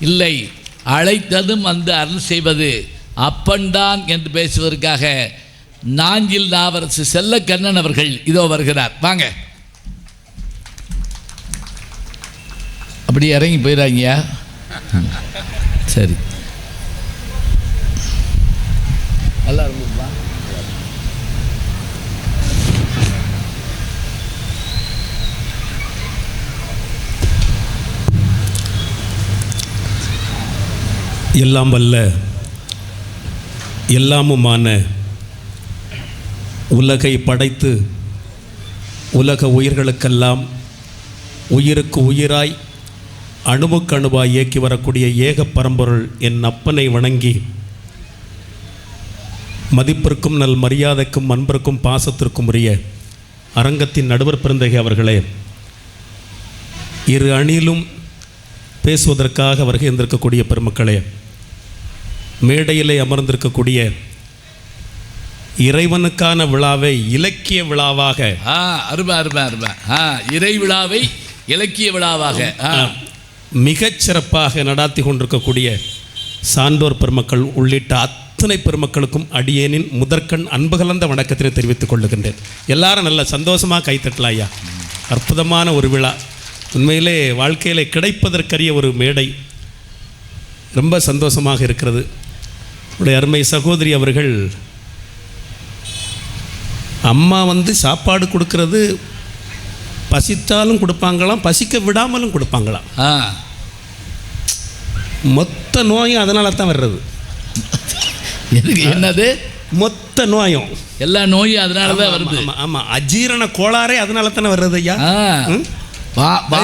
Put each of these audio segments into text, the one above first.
இல்லை. அழைத்ததும் வந்து அருள் செய்வது அப்பன்தான் என்று பேசுவதற்காக நாஞ்சில் நாவரசு செல்ல கண்ணன் அவர்கள் இதோ வருகிறார். வாங்க. அப்படி இறங்கி போயிடாங்கயா சரி. நல்லா இருக்கும் எல்லாம் வல்ல எல்லாமுமான உலகை படைத்து உலக உயிர்களுக்கெல்லாம் உயிருக்கு உயிராய் அணுவுக்கு அணுவாய் இயக்கி வரக்கூடிய ஏக பரம்பொருள் என் அப்பனை வணங்கி மதிப்பிற்கும் நல் மரியாதைக்கும் அன்பிற்கும் பாசத்திற்கும் உரிய அரங்கத்தின் நடுவர் பிறந்தகை அவர்களே இரு அணியிலும் பேசுவதற்காக வருகை இருந்திருக்கக்கூடிய பெருமக்களே மேடையிலே அமர்ந்திருக்கக்கூடிய இறைவனுக்கான விழாவை இலக்கிய விழாவாக ஆ அருமை அருமை அருமை. ஆ இறை விழாவை இலக்கிய விழாவாக. ஆ. மிகச் சிறப்பாக நடாத்தி கொண்டிருக்கக்கூடிய சான்றோர் பெருமக்கள் உள்ளிட்ட அத்தனை பெருமக்களுக்கும் அடியேனின் முதற்கண் அன்பு கலந்த வணக்கத்தினை தெரிவித்துக் கொள்ளுகின்றேன். எல்லாரும் நல்ல சந்தோஷமாக கைத்தட்டலாம் ஐயா. அற்புதமான ஒரு விழா. உண்மையிலே வாழ்க்கையிலே கிடைப்பதற்கரிய ஒரு மேடை. ரொம்ப சந்தோஷமாக இருக்கிறது. உடைய அருமை சகோதரி அவர்கள் அம்மா வந்து சாப்பாடு கொடுக்கறது பசித்தாலும் கொடுப்பாங்களாம் பசிக்க விடாமலும் கொடுப்பாங்களாம். ஆ. மொத்த நோயும் அதனால தான் வர்றது. எதுக்கு என்னது? மொத்த நோயும். எல்லா நோயும் அதனால தான் வருது. ஆமாம் அஜீரண கோளாறே அதனால தானே வர்றது ஐயா வாந்தி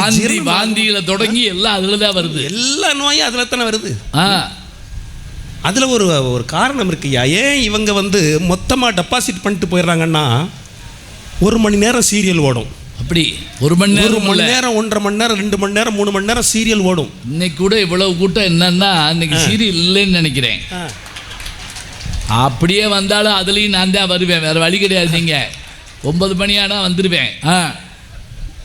வாந்தியில தொடங்கி எல்லாம் அதுல தான் வருது. எல்லா நோயும் அதில் தானே வருது. ஆ. அதில் ஒரு ஒரு காரணம் இருக்குய்யா ஏன் இவங்க வந்து மொத்தமாக டெபாசிட் பண்ணிட்டு போயிடுறாங்கன்னா ஒரு மணி நேரம் சீரியல் ஓடும். அப்படி ஒரு மணி ஒரு நேரம் மணி இல்ல. நேரம் ஒன்றரை மணி நேரம் ரெண்டு மணி நேரம் மூணு மணி நேரம் சீரியல் ஓடும். இன்னைக்கு கூட இவ்வளவு கூட்டம் என்னன்னா இன்னைக்கு சீரியல் இல்லைன்னு நினைக்கிறேன். அப்படியே வந்தாலும் அதுலேயும் நான் தான் வருவேன். வேற வழி கிடையாது நீங்க ஒன்பது மணி ஆனா வந்துடுவேன் ஆ.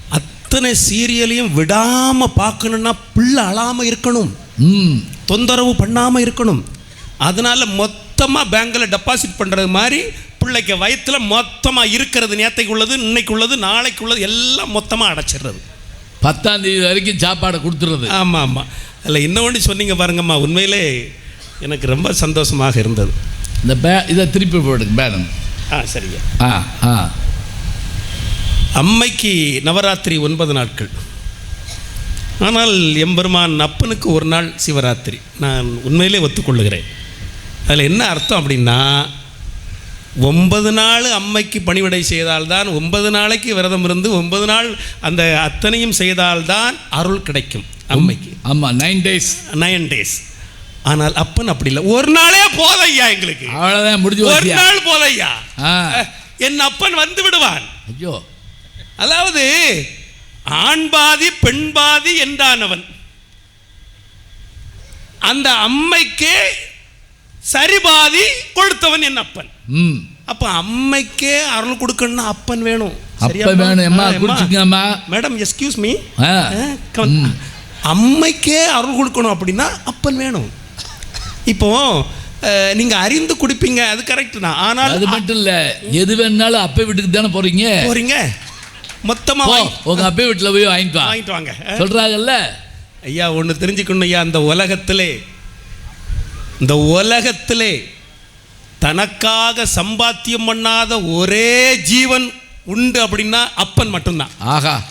அத்தனை சீரியலையும் விடாமல் பார்க்கணுன்னா பிள்ளை அழாமல் இருக்கணும். ம். தொந்தரவு பண்ணாமல் இருக்கணும். அதனால மொத்தமாக பேங்க்கில் டெபாசிட் பண்ணுறது மாதிரி பிள்ளைக்கு வயிற்றில் மொத்தமாக இருக்கிறது நேத்தைக்கு உள்ளது இன்னைக்கு உள்ளது நாளைக்கு உள்ளது எல்லாம் மொத்தமாக அடைச்சிடுறது. பத்தாம் தேதி வரைக்கும் சாப்பாடை கொடுத்துறது ஆமாம் ஆமாம் அதில் இன்னொன்று சொன்னீங்க பாருங்கம்மா உண்மையிலே எனக்கு ரொம்ப சந்தோஷமாக இருந்தது. இந்த பே இதை திருப்பி போடுங்க பேனம் ஆ சரிங்க. ஆ ஆ. அம்மைக்கு நவராத்திரி ஒன்பது நாட்கள். ஆனால் எம்பெருமான் அப்பனுக்கு ஒரு நாள் சிவராத்திரி. நான் உண்மையிலே ஒத்துக்கொள்ளுகிறேன். அதில் என்ன அர்த்தம் அப்படின்னா ஒன்பது நாள் அம்மைக்கு பணிவிடை செய்தால்தான் ஒன்பது நாளைக்கு விரதம் இருந்து ஒன்பது நாள் அந்த அத்தனையும் செய்தால்தான் அருள் கிடைக்கும் அம்மைக்கு. ஆமா நைன் டேஸ் நயன் டேஸ் ஆனால் அப்பன் அப்படி இல்லை. ஒரு நாளே போதையா எங்களுக்கு. அவ்வளோதான் முடிஞ்சு ஒரு நாள் போதையா? என் அப்பன் வந்து விடுவான். ஐயோ. அதாவது ஆண் பாதி பெண் பாதி என்றானவன் அந்த அம்மைக்கே சரிபாதி கொடுத்தவன் என் அப்பன். அப்ப அம்மைக்கே அருள் கொடுக்கணும்னா அப்பன் வேணும். Madam excuse me. அம்மைக்கே அருள் கொடுக்கணும் அப்படின்னா அப்பன் வேணும். இப்போ நீங்க அறிந்து குடிப்பீங்க அது கரெக்ட் தான். ஆனால் அது மட்டும் இல்ல. எது வேணாலும் அப்பா வீட்டுக்கு தானே போறீங்க? போறீங்க. மொத்தமா உங்க அப்பா வீட்டுல போய் வாங்கிட்டு வாங்கிட்டு வாங்க. சொல்றாங்கல்ல? ஐயா ஒன்று தெரிஞ்சுக்கணும் ஐயா இந்த உலகத்திலே இந்த உலகத்திலே தனக்காக சம்பாத்தியம் பண்ணாத ஒரே ஜீவன் உண்டு அப்படின்னா அப்பன் மட்டும்தான். ஆஹா.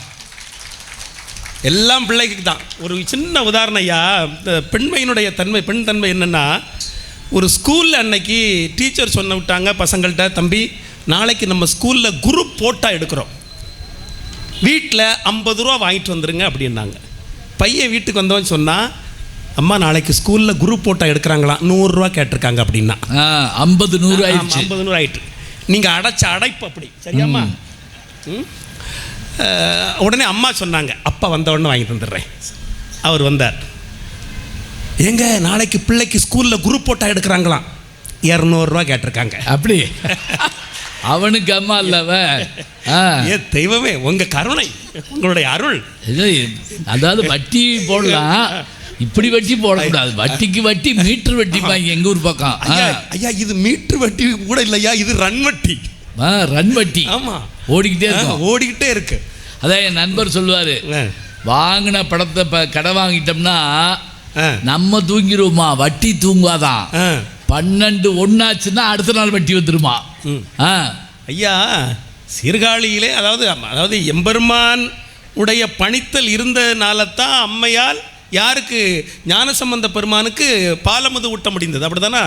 எல்லாம் பிள்ளைக்கு தான். ஒரு சின்ன உதாரணம் ஐயா இந்த பெண்மையினுடைய தன்மை பெண் தன்மை என்னென்னா ஒரு ஸ்கூலில் அன்னைக்கு டீச்சர் சொன்ன விட்டாங்க பசங்கள்கிட்ட தம்பி நாளைக்கு நம்ம ஸ்கூலில் குரூப் போட்டா எடுக்கிறோம். வீட்டில் ஐம்பது ரூபா வாங்கிட்டு வந்துருங்க அப்படின்னாங்க. பையன் வீட்டுக்கு வந்தவன் சொன்னான் அம்மா நாளைக்கு ஸ்கூலில் குரூப் போட்டா எடுக்கிறாங்களாம் நூறுரூவா கேட்டிருக்காங்க அப்படின்னா. ஐம்பது நூறு ஆயிடுச்சு. ஐம்பது நூறு ஆயிட்டு. நீங்கள் அடைச்ச அடைப்பு அப்படி. சரியாம்மா? உடனே அம்மா சொன்னாங்க. அப்பா வந்த உடனே வாங்கிட்டு வந்துடுறேன் அவர் வந்தார். ஏங்க நாளைக்கு பிள்ளைக்கு ஸ்கூலில் குரூப் போட்டா எடுக்கிறாங்களாம். இரநூறுவா கேட்டிருக்காங்க. அப்படி. அவனுக்கு அம்மா இல்லவ ஏ தெய்வமே உங்க கருணை உங்களுடைய அருள். அதாவது வட்டி போடலாம். இப்படி வட்டி போடக்கூடாது. வட்டிக்கு வட்டி மீட்டர் வட்டி பாங்க எங்க ஊர் பக்கம். ஐயா இது மீட்டர் வட்டி கூட இல்லையா? இது ரன் வட்டி. ஆ, ரன் வட்டி. ஆமா. ஓடிக்கிட்டே ஆ, இருக்கும். ஓடிக்கிட்டே இருக்கு. அதான் என் நண்பர் சொல்லுவாரு வாங்கின படத்தை இப்போ கடை வாங்கிட்டோம்னா நம்ம தூங்கிடுவோமா வட்டி தூங்குவாதான். பன்னெண்டு ஒன்னாச்சுன்னா அடுத்த நாள் வட்டி வந்துருமா? ஐயா சீர்காழியிலே அதாவது அதாவது எம்பெருமான் உடைய பணித்தல் இருந்தனால தான் அம்மையால் யாருக்கு ஞானசம்பந்த பெருமானுக்கு பாலமுது ஊட்ட முடிந்தது அப்படிதானா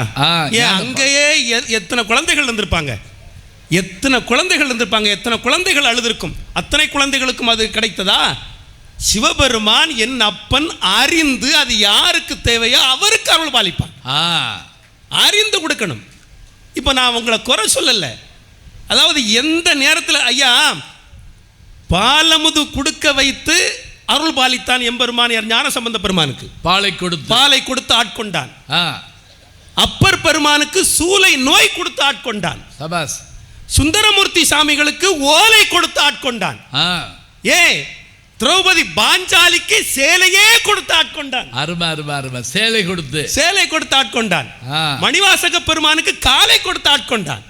ஏன் அங்கேயே எத்தனை குழந்தைகள் இருந்திருப்பாங்க? எத்தனை குழந்தைகள் இருந்திருப்பாங்க? எத்தனை குழந்தைகள் அழுதிருக்கும்? அத்தனை குழந்தைகளுக்கும் அது கிடைத்ததா? சிவபெருமான் என் அப்பன் அறிந்து அது யாருக்கு தேவையோ அவருக்கு அருள் பாலிப்பான். ஆ. அறிந்து கொடுக்கணும். இப்போ நான் உங்களை குறை சொல்லலை. அதாவது எந்த நேரத்தில் ஐயா பாலமுது கொடுக்க வைத்து அருள் பாலித்தான் எம்பெருமான் யார்? ஞான சம்பந்த பெருமானுக்கு. பாலை கொடுத்து. பாலை கொடுத்து ஆட்கொண்டான். அப்பர் பெருமானுக்கு சூலை நோய் கொடுத்து ஆட்கொண்டான். சபாஸ். சுந்தரமூர்த்தி சாமிகளுக்கு ஓலை கொடுத்து ஆட்கொண்டான். ஏ திரௌபதி பாஞ்சாலிக்கு சேலையே கொடுத்து ஆட்கொண்டான். அருமை அருமை அருமை. சேலை கொடுத்து. சேலை கொடுத்து ஆட்கொண்டான். மணிவாசக பெருமானுக்கு காலை கொடுத்து ஆட்கொண்டான்.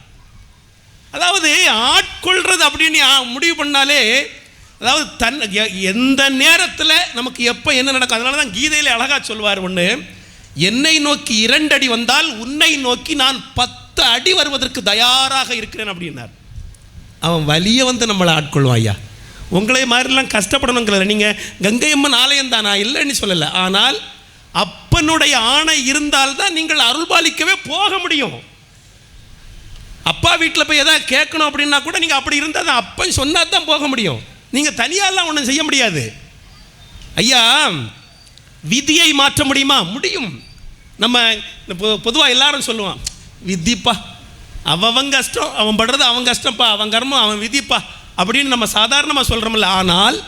அதாவது ஆட்கொள்றது அப்படின்னு முடிவு பண்ணாலே அதாவது தன் எந்த நேரத்தில் நமக்கு எப்போ என்ன நடக்கும்? அதனால தான் கீதையில் அழகாக சொல்வார் ஒன்று என்னை நோக்கி இரண்டு அடி வந்தால் உன்னை நோக்கி நான் பத்து அடி வருவதற்கு தயாராக இருக்கிறேன் அப்படின்னார். அவன் வலிய வந்து நம்மளை ஆட்கொள்வான் ஐயா. உங்களை மாதிரிலாம் கஷ்டப்படணுங்கிறத நீங்கள் கங்கையம்மன் ஆலயம் தானா? இல்லைன்னு சொல்லலை. ஆனால் அப்பனுடைய ஆணை இருந்தால்தான் நீங்கள் அருள்பாலிக்கவே போக முடியும். அப்பா வீட்டில் போய் எதாவது கேட்கணும் அப்படின்னா கூட நீங்கள் அப்படி இருந்தால் தான் அப்பன் சொன்னால் தான் போக முடியும். நீங்கள் தனியாலாம் ஒன்றும் செய்ய முடியாது. ஐயா விதியை மாற்ற முடியுமா? முடியும். நம்ம பொதுவாக எல்லாரும் சொல்லுவான் விதிப்பா அவன் கஷ்டம் அவன் படுறது அவன் கஷ்டப்பா அவன் கர்மம் அவன் விதிப்பா அப்படின்னு நம்ம சாதாரணமாக சொல்கிறோம்ல ஆனால்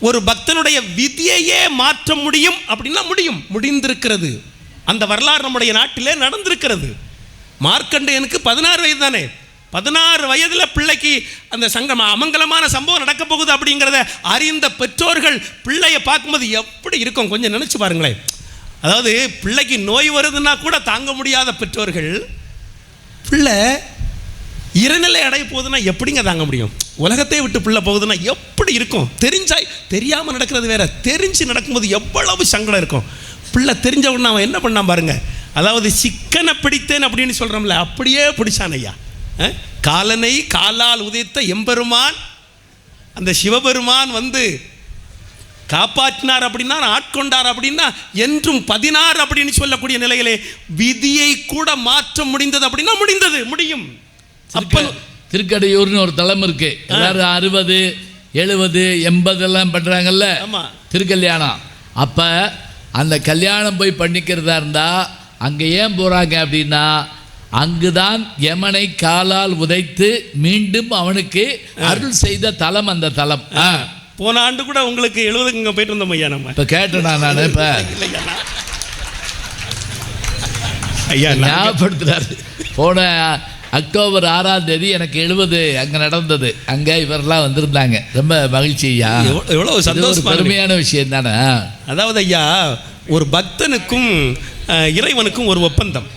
ஒரு பக்தனுடைய விதியையே மாற்ற முடியும் அப்படின்னா முடியும். முடிந்திருக்கிறது. அந்த வரலாறு நம்முடைய நாட்டிலே நடந்திருக்கிறது. மார்க்கண்டேயனுக்கு பதினாறு வயது தானே? பதினாறு வயதில் பிள்ளைக்கு அந்த சங்கம் அமங்கலமான சம்பவம் நடக்க போகுது அப்படிங்கிறத அறிந்த பெற்றோர்கள் பிள்ளையை பார்க்கும்போது எப்படி இருக்கும் கொஞ்சம் நினச்சி பாருங்களேன். அதாவது பிள்ளைக்கு நோய் வருதுன்னா கூட தாங்க முடியாத பெற்றோர்கள் பிள்ளை இருநிலை அடைய போகுதுன்னா எப்படிங்க தாங்க முடியும்? உலகத்தை விட்டு பிள்ளை போகுதுன்னா எப்படி இருக்கும்? தெரிஞ்சாய் தெரியாமல் நடக்கிறது வேற. தெரிஞ்சு நடக்கும்போது எவ்வளவு சங்கடம் இருக்கும். பிள்ளை தெரிஞ்ச உடனே அவன் என்ன பண்ணான் பாருங்க. அதாவது சிக்கனை பிடித்தேன் அப்படின்னு சொல்கிறோம்ல அப்படியே பிடிச்சான் ஐயா. காலனை காலால் உதைத்த எம்பெருமான் அந்த சிவபெருமான் வந்து காப்பாற்றினார் அப்படின்னா ஆட்கொண்டார் அப்படின்னா என்றும் பதினாறு அப்படின்னு சொல்லக்கூடிய நிலையிலே விதியை கூட மாற்ற முடிந்தது அப்படின்னா முடிந்தது முடியும். அப்பன் திருக்கடையூர்னு ஒரு தலம் இருக்கு. எல்லாரும் அறுபது எழுபது எண்பது எல்லாம் பண்றாங்கல்ல? ஆமா. திருக்கல்யாணம். அப்ப அந்த கல்யாணம் போய் பண்ணிக்கிறதா இருந்தா அங்க ஏன் போறாங்க அப்படின்னா அங்குதான் யமனை காலால் உதைத்து மீண்டும் அவனுக்கு அருள் செய்த தலம் அந்த தலம். போன ஆண்டு கூட உங்களுக்கு எழுபதுக்கு இங்கே போயிட்டு வந்தோம் ஐயா நம்ம. இப்ப கேட்டேனா நான்? இப்ப? ஐயா ஞாபகப்படுத்துறாரு. போன அக்டோபர் ஆறாம் தேதி எனக்கு எழுபது அங்க நடந்தது. அங்க இவரெல்லாம் வந்திருந்தாங்க. ரொம்ப மகிழ்ச்சி ஐயா. ஒரு சந்தோஷமா. பெருமையான விஷயம் தானே? அதாவது ஐயா ஒரு பக்தனுக்கும் இறைவனுக்கும் ஒரு ஒப்பந்தம்.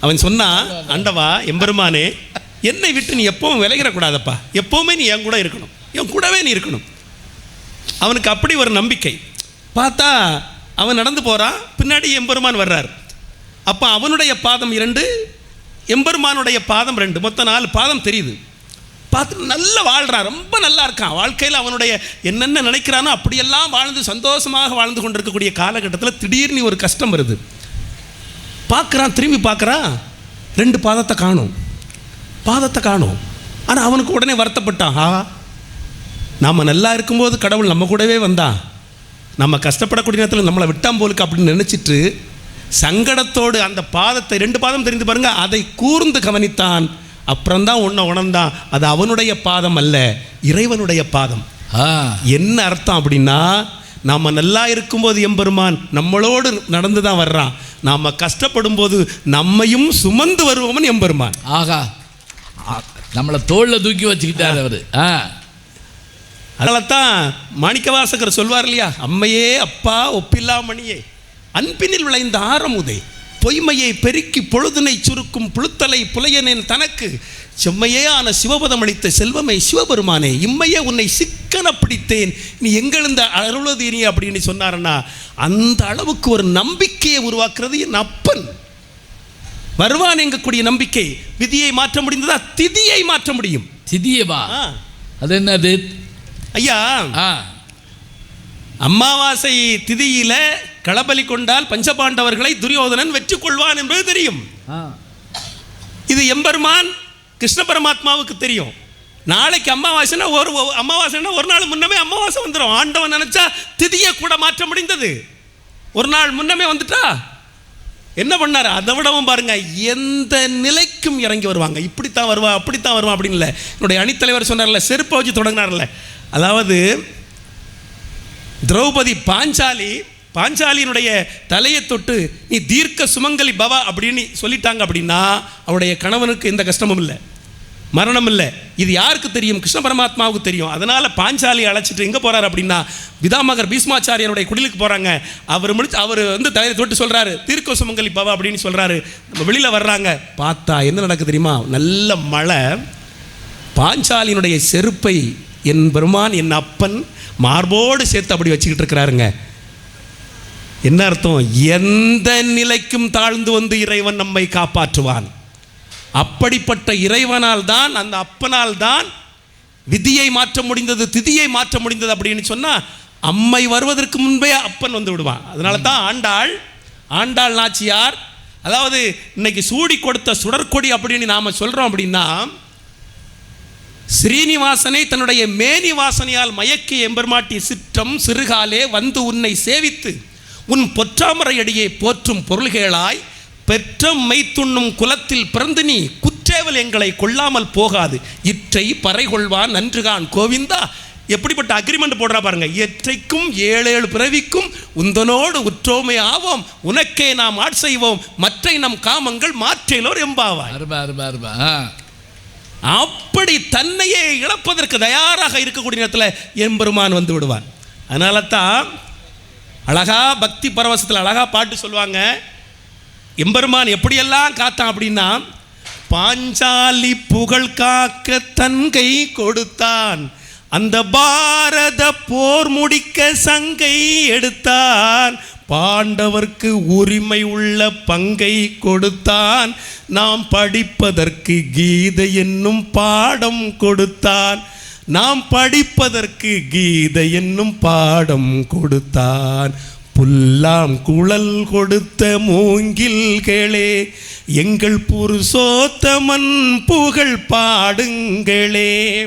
அவன் சொன்னா அண்டவா எம்பெருமானே என்னை விட்டு நீ எப்பவும் விலகிடக்கூடாதப்பா எப்பவுமே நீ என் கூட இருக்கணும். என் கூடவே நீ இருக்கணும். அவனுக்கு அப்படி ஒரு நம்பிக்கை. பார்த்தா அவன் நடந்து போகிறான் பின்னாடி எம்பெருமான் வர்றார். அப்போ அவனுடைய பாதம் இரண்டு எம்பெருமானுடைய பாதம் ரெண்டு. மொத்தம் நாலு பாதம் தெரியுது. பார்த்து நல்லா வாழ்கிறான் ரொம்ப நல்லா இருக்கான். வாழ்க்கையில் அவனுடைய என்னென்ன நினைக்கிறானோ அப்படியெல்லாம் வாழ்ந்து சந்தோஷமாக வாழ்ந்து கொண்டிருக்கக்கூடிய காலகட்டத்தில் திடீர்னு ஒரு கஷ்டம் வருது. பார்க்குறான் திரும்பி பார்க்குறான் ரெண்டு பாதத்தை காணும். பாதத்தை காணும். ஆனால் அவனுக்கு உடனே வருத்தப்பட்டான் ஆ நாம் நல்லா இருக்கும்போது கடவுள் நம்ம கூடவே வந்தான் நம்ம கஷ்டப்படக்கூடிய நேரத்தில் நம்மளை விட்டாம் போலுக்கு அப்படின்னு நினச்சிட்டு சங்கடத்தோடு அந்த பாதத்தை ரெண்டு பாதம் தெரிந்து பாருங்க அதை கூர்ந்து கவனித்தான். அப்புறம்தான் உன்னை உணர்ந்தான். அது அவனுடைய பாதம் அல்ல இறைவனுடைய பாதம். ஆ. என்ன அர்த்தம் அப்படின்னா நாம் நல்லா இருக்கும்போது எம்பெருமான் நம்மளோடு நடந்து தான் வர்றான். நாம் கஷ்டப்படும் போது நம்மையும் சுமந்து வருபவன் எம்பெருமான். ஆகா. நம்மளை தோல்ல தூக்கி வச்சுக்கிட்டார் அவரு. ஆ. அதனால தான் மாணிக்கவாசகர் சொல்வார் இல்லையா? அம்மையே அப்பா ஒப்பில்லா மணியே அன்பினில் விளைந்த ஆரமுதே பொய்மையை பெருக்கி பொழுதினை சுருக்கும் புழுத்தலை புலையனின் தனக்கு. செம்மையேயான சிவபதம் அளித்த செல்வமே சிவபெருமானே இம்மையே உன்னை சிக்கன பிடித்தேன். நீ எங்கிருந்த அருளது நீ அப்படின்னு சொன்னாருன்னா அந்த அளவுக்கு ஒரு நம்பிக்கையை உருவாக்குறது என் அப்பன். வருவான் எங்கக்கூடிய நம்பிக்கை விதியை மாற்ற முடிந்ததா? திதியை மாற்ற முடியும். திதியவா. அது என்னது? ஐயா அமாவாசை திதியில களபலி கொண்டால் பஞ்சபாண்டவர்களை துரியோதனன் வெற்றி கொள்வான் என்பது தெரியும். இது எம்பெருமான் கிருஷ்ண பரமாத்மாவுக்கு தெரியும். நாளைக்கு அமாவாசைனா ஒரு அமாவாசைனா ஒரு நாள் முன்னமே அமாவாசை வந்துடும் ஆண்டவன் நினைச்சா திதியை கூட மாற்ற முடிந்தது. ஒரு நாள் முன்னமே வந்துட்டா? என்ன பண்ணாரு? அதை விடவும் பாருங்க எந்த நிலைக்கும் இறங்கி வருவாங்க. இப்படித்தான் வருவா அப்படித்தான் வருவா அப்படின்னு இல்லை. என்னுடைய அணித்தலைவர் சொன்னார்ல செருப்பை வச்சு தொடங்கினார்ல. அதாவது திரௌபதி பாஞ்சாலி பாஞ்சாலியினுடைய தலையை தொட்டு நீ தீர்க்க சுமங்கலி பவா அப்படின்னு சொல்லிட்டாங்க அப்படின்னா அவருடைய கணவனுக்கு எந்த கஷ்டமும் இல்லை. மரணம் இல்லை. இது யாருக்கு தெரியும்? கிருஷ்ண பரமாத்மாவுக்கு தெரியும். அதனால் பாஞ்சாலி அழைச்சிட்டு எங்கே போகிறார் அப்படின்னா பிதாமகர் பீஷ்மாச்சாரியனுடைய குடிலுக்கு போகிறாங்க அவர் முடிச்சு அவர் வந்து தலையை தொட்டு சொல்கிறாரு தீர்க்க சுமங்கலி பவா அப்படின்னு சொல்கிறாரு நம்ம வெளியில் வர்றாங்க. பார்த்தா என்ன நடக்குது தெரியுமா? நல்ல மழை. பாஞ்சாலியினுடைய செருப்பை என் பெருமான் என் அப்பன் மார்போடு சேர்த்து அப்படி வச்சுக்கிட்டு இருக்கிறாருங்க. என்ன அர்த்தம்? எந்த நிலைக்கும் தாழ்ந்து வந்து இறைவன் நம்மை காப்பாற்றுவான். அப்படிப்பட்ட இறைவனால் தான் அந்த அப்பனால் தான் விதியை மாற்ற முடிந்தது திதியை மாற்ற முடிந்தது அப்படின்னு சொன்னால் அம்மை வருவதற்கு முன்பே அப்பன் வந்து விடுவான். அதனால தான் ஆண்டாள் ஆண்டாள் நாச்சியார் அதாவது இன்னைக்கு சூடி கொடுத்த சுடற்கொடி அப்படின்னு நாம் சொல்கிறோம் அப்படின்னா ஸ்ரீனிவாசனை தன்னுடைய மேனி வாசனையால் மயக்கி எம்பெருமாட்டி சிற்றம் சிறுகாலே வந்து உன்னை சேவித்து உன் பொற்றாமரை அடியை போற்றும் பொருள்களாய் பெற்ற மெய்த்துண்ணும் குலத்தில் பிறந்து நீ குற்றேவல் எங்களை கொள்ளாமல் போகாது. இற்றை பறை கொள்வான் நன்றுகான் கோவிந்தா. எப்படிப்பட்ட அக்ரிமெண்ட் போடுறா பாருங்க. எற்றைக்கும் ஏழு ஏழு பிறவிக்கும் உந்தனோடு உற்றோமை ஆவோம். உனக்கே நாம் ஆட் செய்வோம். மற்றை நம் காமங்கள் மாற்றிலோர் எம்பாவாய். அருமை அருமை ஆ. அப்படி தன்னையே இழப்பதற்கு தயாராக இருக்கக்கூடிய நேரத்தில் எம்பெருமான் வந்து விடுவான். அதனால தான் அழகா பக்தி பரவசத்தில் அழகா பாட்டு சொல்லுவாங்க. எம்பெருமான் எப்படியெல்லாம் காத்தான் அப்படின்னா பாஞ்சாலி புகழ் காக்க தன் கை கொடுத்தான். அந்த பாரத போர் முடிக்க சங்கை எடுத்தான். பாண்டவர்க்கு உரிமை உள்ள பங்கை கொடுத்தான். நாம் படிப்பதற்கு கீதை என்னும் பாடம் கொடுத்தான். நாம் படிப்பதற்கு கீதை என்னும் பாடம் கொடுத்தான். புல்லாம் குழல் கொடுத்த மூங்கில் கேளே எங்கள் புருஷோத்தமன் புகழ் பாடுங்களே.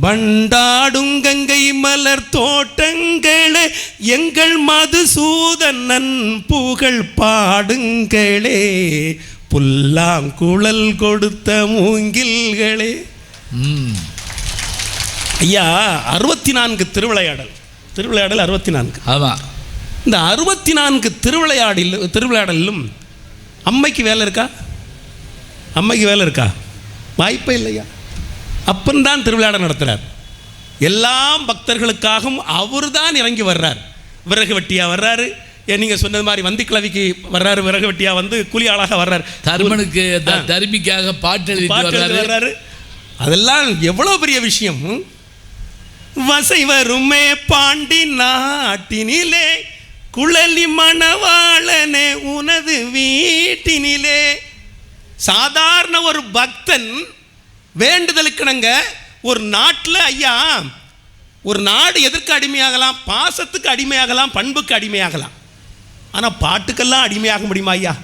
பண்டாடும் கங்கை மலர் தோட்டங்களே எங்கள் மதுசூதனன் புகழ் பாடுங்களே. புல்லாங்குழல் கொடுத்த மூங்கில்களே. ம். ஐயா அறுபத்தி நான்கு திருவிளையாடல். திருவிளையாடல் அறுபத்தி நான்கு ஆமாம் இந்த அறுபத்தி நான்கு திருவிளையாடில் திருவிளையாடலிலும் அம்மைக்கு வேலை இருக்கா? அம்மைக்கு வேலை இருக்கா? வாய்ப்பே இல்லையா? அப்பன் தான் திருவிளையாடல் நடத்துகிறார் எல்லாம் பக்தர்களுக்காகவும் அவர் தான் இறங்கி வர்றார். விறகு வெட்டியா வர்றாரு. ஏன் நீங்கள் சொன்னது மாதிரி வந்தி கிழவிக்கு வர்றாரு விறகு வெட்டியா வந்து கூலி ஆளாக வர்றார். தருமனுக்கு தருமிக்காக பாட்டு எழுதி வர்றாரு. அதெல்லாம் எவ்வளோ பெரிய விஷயம்? வசை வருமே பாண்டி நாட்டினிலே குழலி மணவாளனே உனது வீட்டினிலே. சாதாரண ஒரு பக்தன் வேண்டுதலுக்கிணங்க ஒரு நாட்டில் ஐயா ஒரு நாடு எதற்கு அடிமையாகலாம்? பாசத்துக்கு அடிமையாகலாம் பண்புக்கு அடிமையாகலாம். ஆனால் பாட்டுக்கெல்லாம் அடிமையாக முடியுமா ஐயா?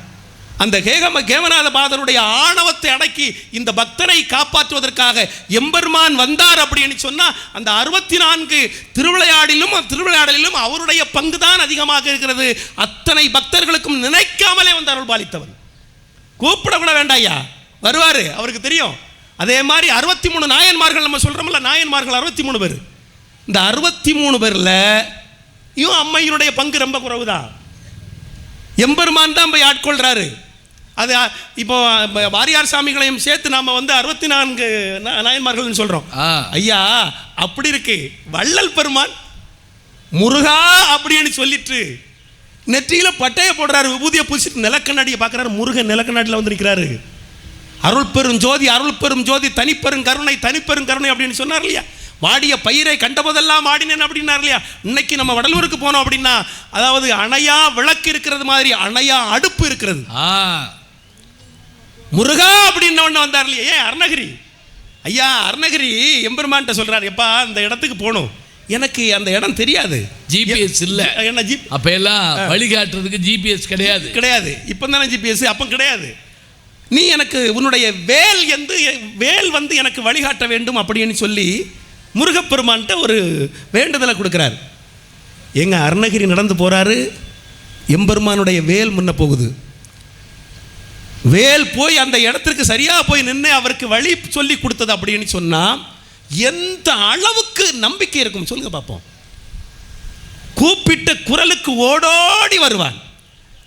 அந்த கேகம கேமநாத பாதருடைய ஆணவத்தை அடக்கி இந்த பக்தரை காப்பாற்றுவதற்காக எம்பெருமான் வந்தார் அப்படின்னு சொன்னால் அந்த அறுபத்தி நான்கு திருவிளையாடிலும் திருவிளையாடலிலும் அவருடைய பங்கு தான் அதிகமாக இருக்கிறது. அத்தனை பக்தர்களுக்கும் நினைக்காமலே வந்து அருள் பாலித்தவன். கூப்பிட கூட வேண்டாயா வருவார் அவருக்கு தெரியும். அதே மாதிரி அறுபத்தி மூணு நாயன்மார்கள் நம்ம சொல்கிறோம்ல நாயன்மார்கள் அறுபத்தி மூணு பேர். இந்த அறுபத்தி மூணு பேரில் இவன் அம்மையினுடைய பங்கு ரொம்ப குறைவு தான் எம்பெருமான் தான் போய் ஆட்கொள்றாரு. அது இப்போ வாரியார் சாமிகளையும் சேர்த்து நாம வந்து அறுபத்தி நான்கு நாயன்மார்கள்னு சொல்றோம். ஆ. ஐயா அப்படி இருக்கு. வள்ளல் பெருமான் முருகா அப்படின்னு சொல்லிட்டு நெற்றியில பட்டையை போடுறாரு. விபூதியை பூசிட்டு நிலக்கண்ணாடியை பார்க்குறாரு. முருகன் நிலக்கண்ணாடியில் வந்து நிற்கிறாரு அருள் பெரும் ஜோதி அருள் பெரும் ஜோதி தனிப்பெரும் கருணை தனிப்பெரும் கருணை அப்படின்னு சொன்னார் இல்லையா? வாடிய பயிரை கண்டபோதெல்லாம் வாடினேன் அப்படின்னார் இல்லையா? இன்னைக்கு நம்ம வடலூருக்கு போனோம் அப்படின்னா அதாவது அணையா விளக்கு இருக்கிறது மாதிரி அணையா அடுப்பு இருக்கிறது. ஆ. முருகா அப்படின்னு ஒன்று வந்தார் இல்லையா? ஏன் அருணகிரி. ஐயா அருணகிரி எம்பெருமான்ட்ட சொல்றாரு எப்பா அந்த இடத்துக்கு போகணும். எனக்கு அந்த இடம் தெரியாது. ஜிபிஎஸ் இல்ல. என்ன ஜிப் அப்ப எல்லாம் வழிகாட்டுறதுக்கு ஜிபிஎஸ் கிடையாது. கிடையாது. இப்போ தானே ஜிபிஎஸ் அப்போ கிடையாது. நீ எனக்கு உன்னுடைய வேல் எந்து வேல் வந்து எனக்கு வழிகாட்ட வேண்டும் அப்படின்னு சொல்லி முருகப்பெருமான்ட்ட ஒரு வேண்டுதலை கொடுக்குறாரு. எங்க அருணகிரி நடந்து போகிறாரு எம்பெருமானுடைய வேல் முன்ன போகுது. வேல் போய் அந்த இடத்திற்கு சரியாக போய் நின்று அவருக்கு வழி சொல்லி கொடுத்தது அப்படின்னு சொன்னால் எந்த அளவுக்கு நம்பிக்கை இருக்கும் சொல்லுங்க பார்ப்போம். கூப்பிட்ட குரலுக்கு ஓடோடி வருவான்.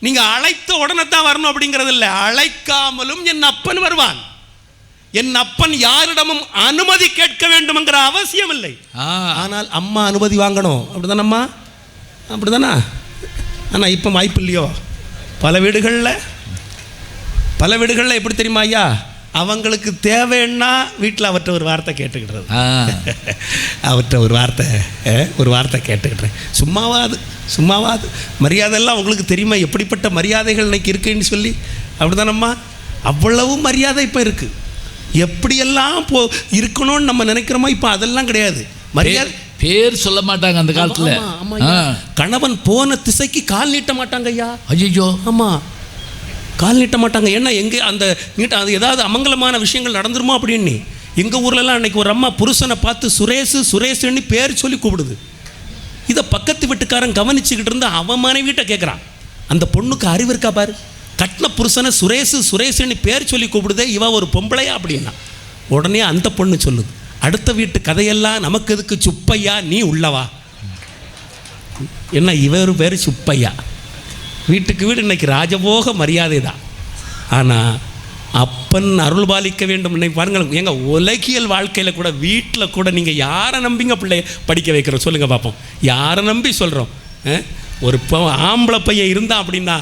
நீங்கள் அழைத்த உடனே தான் வரணும் அப்படிங்கிறது இல்லை அழைக்காமலும் என் அப்பன் வருவான். என் அப்பன் யாரிடமும் அனுமதி கேட்க வேண்டும்ங்கிற அவசியம் இல்லை ஆனால் அம்மா அனுமதி வாங்கணும். அப்படிதானம்மா அப்படிதானா ஆனால் இப்போ வாய்ப்பு இல்லையோ? பல வீடுகளில் பல வீடுகளில் எப்படி தெரியுமா ஐயா? அவங்களுக்கு தேவைன்னா வீட்டில் அவர்கிட்ட ஒரு வார்த்தை கேட்டுக்கிடுறது. அவர்கிட்ட ஒரு வார்த்தை ஒரு வார்த்தை கேட்டுக்கிட்டேன் சும்மாவாது சும்மாவாது மரியாதையெல்லாம் உங்களுக்கு தெரியுமா? எப்படிப்பட்ட மரியாதைகள் இன்னைக்கு இருக்குன்னு சொல்லி? அப்படிதானம்மா அவ்வளவு மரியாதை இப்போ இருக்கு. எப்படியெல்லாம் போ இருக்கணும்னு நம்ம நினைக்கிறோமோ இப்போ அதெல்லாம் கிடையாது. மரியாதை. பேர் சொல்ல மாட்டாங்க அந்த காலத்துல. கணவன் போன திசைக்கு கால் நீட்ட மாட்டாங்க ஐயா. ஐயோ ஆமா. கால் நீட்ட மாட்டாங்க. ஏன்னா எங்கே அந்த நீட்ட அது ஏதாவது அமங்கலமான விஷயங்கள் நடந்துருமோ அப்படின்னு. எங்கள் ஊர்லலாம் அன்னைக்கு ஒரு அம்மா புருஷனை பார்த்து சுரேஷ் சுரேஷ்னு பேர் சொல்லி கூப்பிடுது. இதை பக்கத்து வீட்டுக்காரன் கவனிச்சுக்கிட்டு இருந்து அவன் மனைவிட்ட கேட்குறான் அந்த பொண்ணுக்கு அறிவு இருக்கா பாரு. கட்டின புருஷனை சுரேஷ் சுரேஷ்னு பேர் சொல்லி கூப்பிடுதே இவ ஒரு பொம்பளையா அப்படின்னா. உடனே அந்த பொண்ணு சொல்லுது அடுத்த வீட்டு கதையெல்லாம் நமக்கு எதுக்கு சுப்பையா? நீ உள்ளவா? என்ன இவர் பேர் சுப்பையா? வீட்டுக்கு வீடு இன்றைக்கி ராஜபோக மரியாதை தான் ஆனால் அப்பன் அருள் பாலிக்க வேண்டும். இன்னைக்கு பாருங்கள் எங்கள் உலகியல் வாழ்க்கையில் கூட வீட்டில் கூட நீங்கள் யாரை நம்பிங்க பிள்ளைய படிக்க வைக்கிறோம்? சொல்லுங்கள் பார்ப்போம் யாரை நம்பி சொல்கிறோம் ஒரு ப- ஆம்பளை பையன் இருந்தான் அப்படின்னா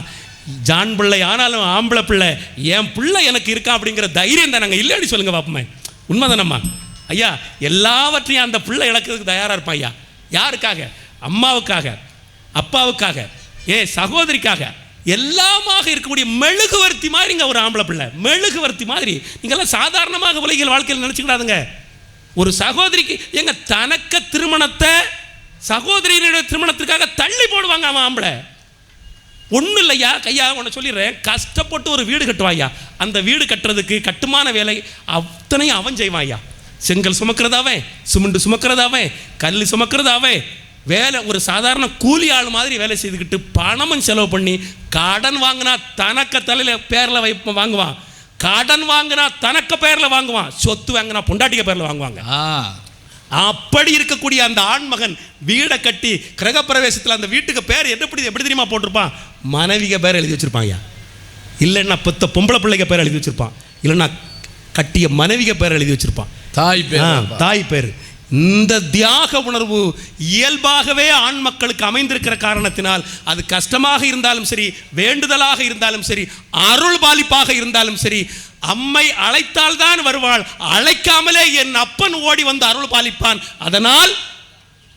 ஜான் பிள்ளை ஆனாலும் ஆம்பளை பிள்ளை என் பிள்ளை எனக்கு இருக்கா? அப்படிங்கிற தைரியம் தான் நாங்கள் இல்லைன்னு சொல்லுங்கள் பார்ப்போமே உண்மைதானம்மா? ஐயா எல்லாவற்றையும் அந்த பிள்ளை இழக்கிறதுக்கு தயாராக இருப்பான் ஐயா? யாருக்காக? அம்மாவுக்காக அப்பாவுக்காக ஏ சகோதரிக்காக. எல்லாமாக இருக்கக்கூடிய மெழுகுவர்த்தி மாதிரிங்க ஒரு ஆம்பளை பிள்ளை. மெழுகுவர்த்தி மாதிரி. நீங்கள்லாம் சாதாரணமாக உலகில் வாழ்க்கையில் நினச்சிக்கிடாதுங்க. ஒரு சகோதரிக்கு எங்க தனக்க திருமணத்தை சகோதரியினுடைய திருமணத்திற்காக தள்ளி போடுவாங்க அவன் ஆம்பளை. ஒன்றும் இல்லையா கையா உன்னை சொல்லிடுறேன். கஷ்டப்பட்டு ஒரு வீடு கட்டுவாயா அந்த வீடு கட்டுறதுக்கு கட்டுமான வேலை அத்தனையும் அவன் செய்வாயா செங்கல் சுமக்கிறதாவே சிமெண்ட் சுமக்கிறதாவே கல் சுமக்கிறதாவே. வேலை ஒரு சாதாரண கூலி ஆள் மாதிரி வேலை செய்துக்கிட்டு பணமும் செலவு பண்ணி கடன் வாங்கினா தனக்க தலையில் பேரில் வைப்ப வாங்குவான். கடன் வாங்கினா தனக்க பேரில் வாங்குவான். சொத்து வாங்கினா பொண்டாட்டிக்க பேரில் வாங்குவாங்க. ஆ. அப்படி இருக்கக்கூடிய அந்த ஆண்மகன் வீடை கட்டி கிரகப்பிரவேசத்தில் அந்த வீட்டுக்கு பேர் எப்படி எப்படி தெரியுமா போட்டிருப்பான்? மனைவிக பேர் எழுதி வச்சிருப்பான் ஐயா இல்லைன்னா பெத்த பொம்பளை பிள்ளைங்க பேர் எழுதி வச்சிருப்பான். இல்லைன்னா கட்டிய மனைவிக பேர் எழுதி வச்சிருப்பான். தாய் பேர் தாய் பேர். இந்த தியாக உணர்வு இயல்பாகவே ஆண் மக்களுக்கு அமைந்திருக்கிற காரணத்தினால் அது கஷ்டமாக இருந்தாலும் சரி வேண்டுதலாக இருந்தாலும் சரி அருள் பாலிப்பாக இருந்தாலும் சரி அம்மை அழைத்தால்தான் வருவாள் அழைக்காமலே என் அப்பன் ஓடி வந்து அருள் பாலிப்பான். அதனால்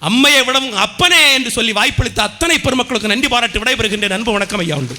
அம்மையை விடவும் அப்பனே என்று சொல்லி வாய்ப்பளித்த அத்தனை பெருமக்களுக்கு நன்றி பாராட்டு விடைபெறுகின்ற அன்பு வணக்கம் ஐயா உண்டு